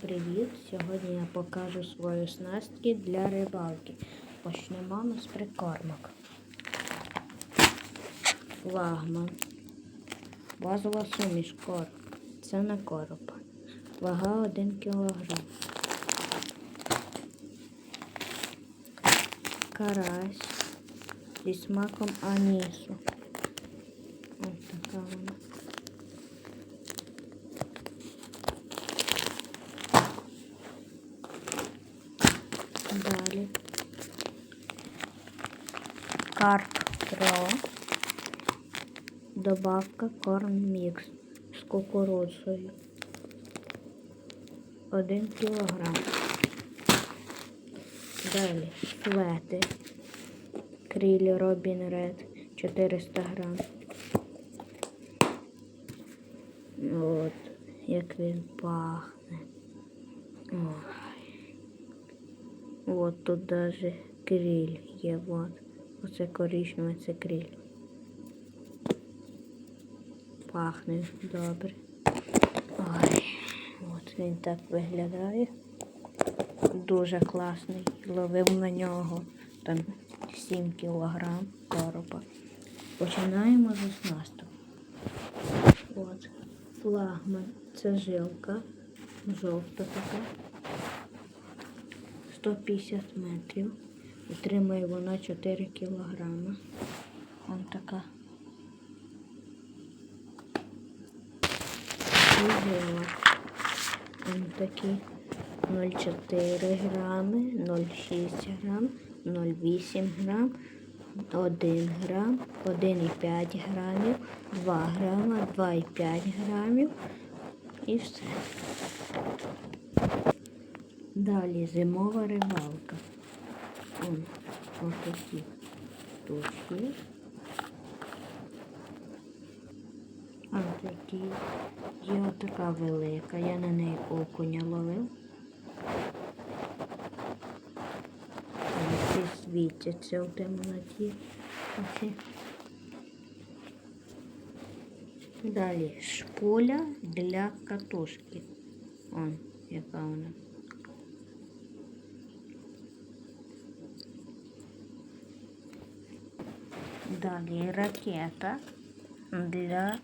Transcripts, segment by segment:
привіт! Сьогодні я покажу свої снастки для рибалки. Почнемо ми з прикормок. Флагман. Базова суміш корм. Це на короб. Вага 1 кг. Карась зі смаком анісу. Ось така вона. Далі. Карп Про. Добавка корм мікс з кукурудзою. 1 кілограм. Далі флети. Крілі Робін Ред 400 грам. От, як він пахне. Ой. От тут даже кріль є. От. Оце коричневе, це кріль. Пахне добре. Ой, от він так виглядає. Дуже класний. Ловив на нього там 7 кілограм коропа. Починаємо з оснасток. От, флагман. Це жилка. Жовта така. 150 метрів. Отримує вона 4 кілограми. Вон така. Жила. Вон такі 0,4 грами, 0,6 грам, 0,8 грам, 1 грам, 1,5 грамів, 2 грама, 2,5 грамів і все. Далі зимова рибалка. Ось такі штучки. А такі. Є отака велика. Я на неї окуня ловив. Всі світяться в темноті. Далі шпуля для катушки. Он, яка вона. Далі ракета для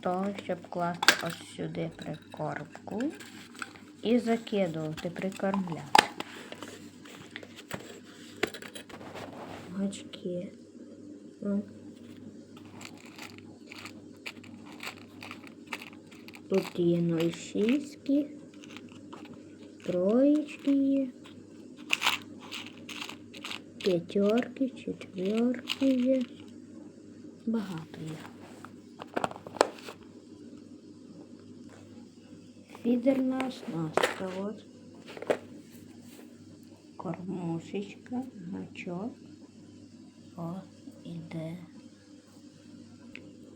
того, щоб класти ось сюди прикормку і закидувати, прикормляти. Гачки. Тут є 0,6, троєчки є, п'ятерки, четверки є. Багато є. Фідерна оснастка. От. Кормушечка, гачок. О, іде.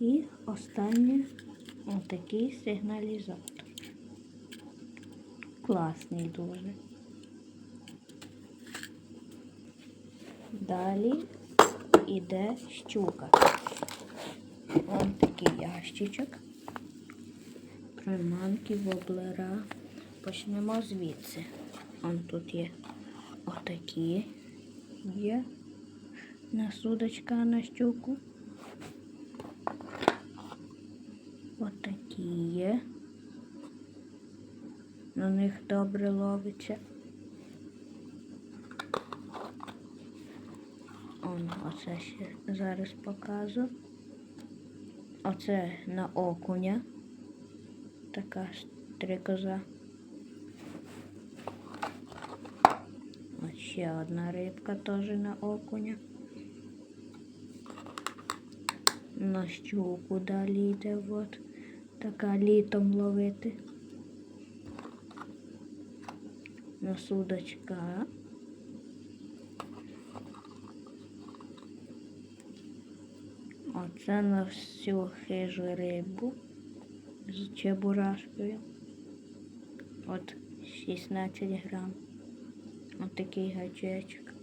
І останнє отакий сигналізатор. Класний дуже. Далі іде щука. Ось такий ящичок. Приманки, воблера. Почнемо звідси. Он тут є отакі є на судочка на щуку. Отакі є. На них добре ловиться. Он, оце ще зараз покажу. Оце на окуня. Така стрикоза. Ось ще одна рибка теж на окуня. На щуку далі йде, от. Така літом ловити. На судочка. Оце на всю хижу рибу з чебурашкою. От 16 грам. От такий гачечок.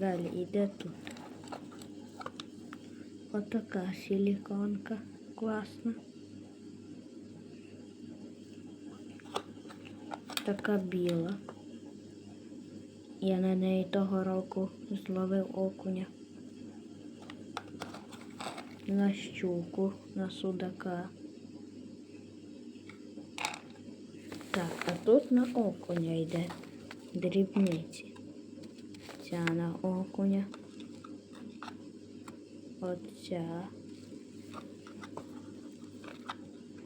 Далі йде тут. Отака силіконка класна. така біла. Я на неї того року зловив окуня. На щуку, на судака. Так, а тут на окуня йде дрібниці. Ця на окуня. Оця.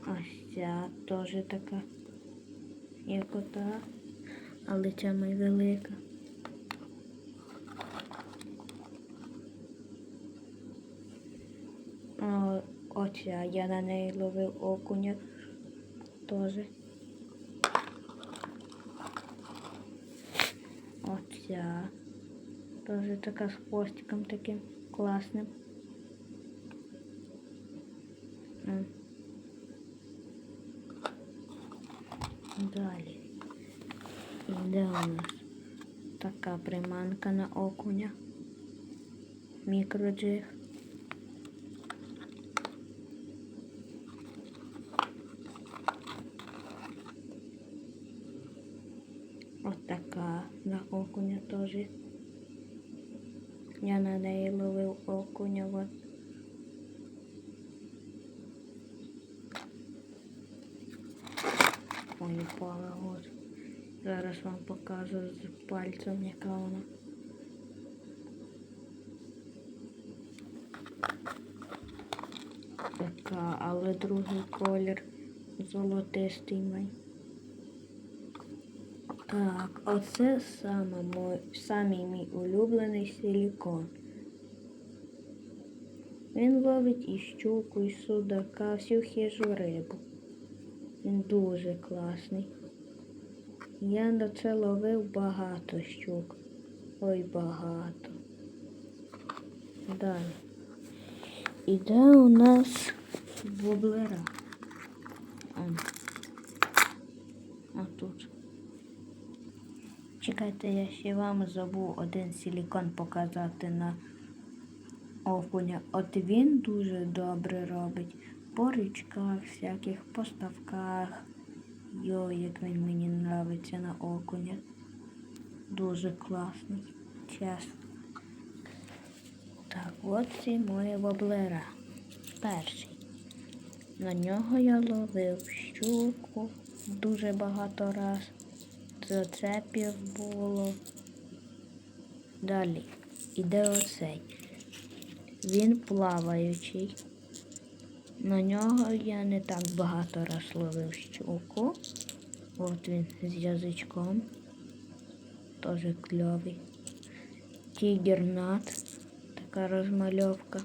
Ось ця теж така, як ота, але ця найвелика. О, оця, я на неї ловив окуня теж. Оця. Теж така з хвостиком таким класним. Далі. Іде у нас така приманка на окуня. Мікроджиг. От така на окуня теж. Я на неї ловив окуня. От. Ой, упала от. Зараз вам покажу з пальцем, яка вона. Така, але другий колір золотистий май. Так, оце саме мой, самий мій улюблений силікон. Він ловить і щуку, і судака, всю хижу рибу. Він дуже класний. Я на це ловив багато щук. Ой, багато. Далі. Іде у нас воблера. Он. А тут. Чекайте, я ще вам забув один силікон показати на окуня. От він дуже добре робить по річках всяких, по ставках. Йой, як він мені нравиться на окуня. Дуже класний. Чесно. Так, от ці мої воблера. Перший. На нього я ловив щуку дуже багато раз. Зацепів було. Далі іде оцей. Він плаваючий. На нього я не так багато раз ловив щуку. От він з язичком. Теж кльовий. Тігернат. Така розмальовка.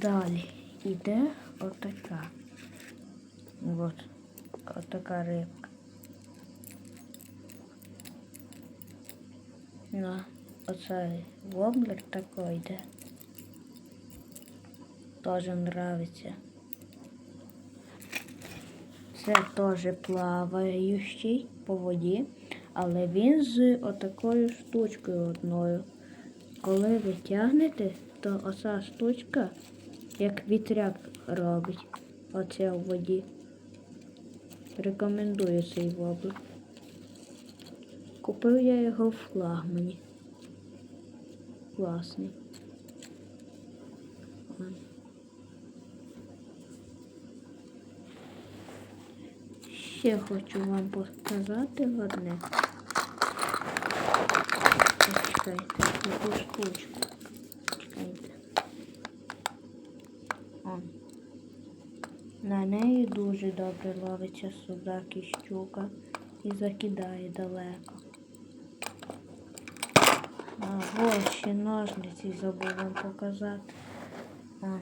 Далі іде отака. От. Отака рибка. На оцей воблер такой йде. Тоже нравится. Це теж плаваючий по воді, але він з отакою штучкою одною. Коли ви тягнете, то оця штучка як вітряк робить. Оце у воді. Рекомендую цей воблер. Купив я його в флагмані. Класний. Ще хочу вам показати одне. Чекайте, таку штучку. Чекайте. Он. На неї дуже добре ловиться судак і щука і закидає далеко. Ось ще ножниці забув вам показати. А.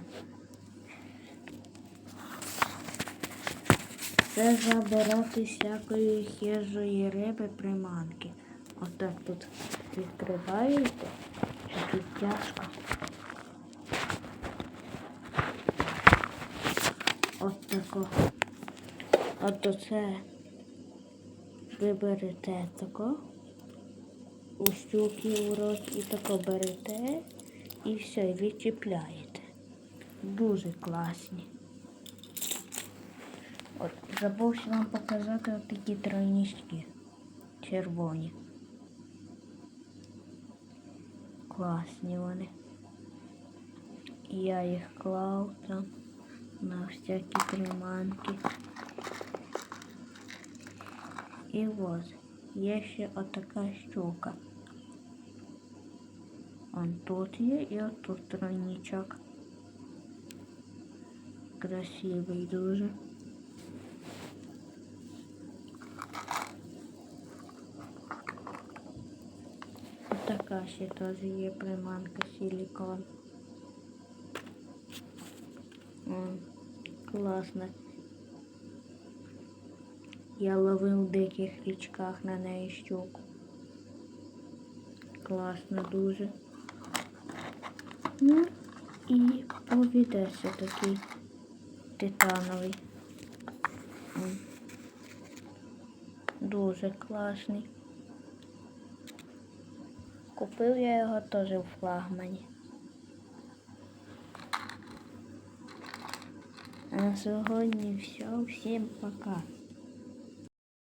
Це забирати всякої хижої риби приманки. Отак тут відкриваєте, що тут тяжко. От тако. От оце ви берете тако, у щуки у рот і тако берете і все, і відчіпляєте. Дуже класні. От Забувся вам показати отакі тройнички. Червоні. Класні вони. Я їх клав там на всякі приманки. І ось є ще отака щука. Он тут є і отут тройничок. Красивий дуже. Така ще теж є приманка силикон. М, Класно. Я ловив в диких річках на неї щуку. Класно дуже. Ну і повідеться такий титановий. Дуже класний. Купив я його теж у флагмані. А на сьогодні все. Всім пока.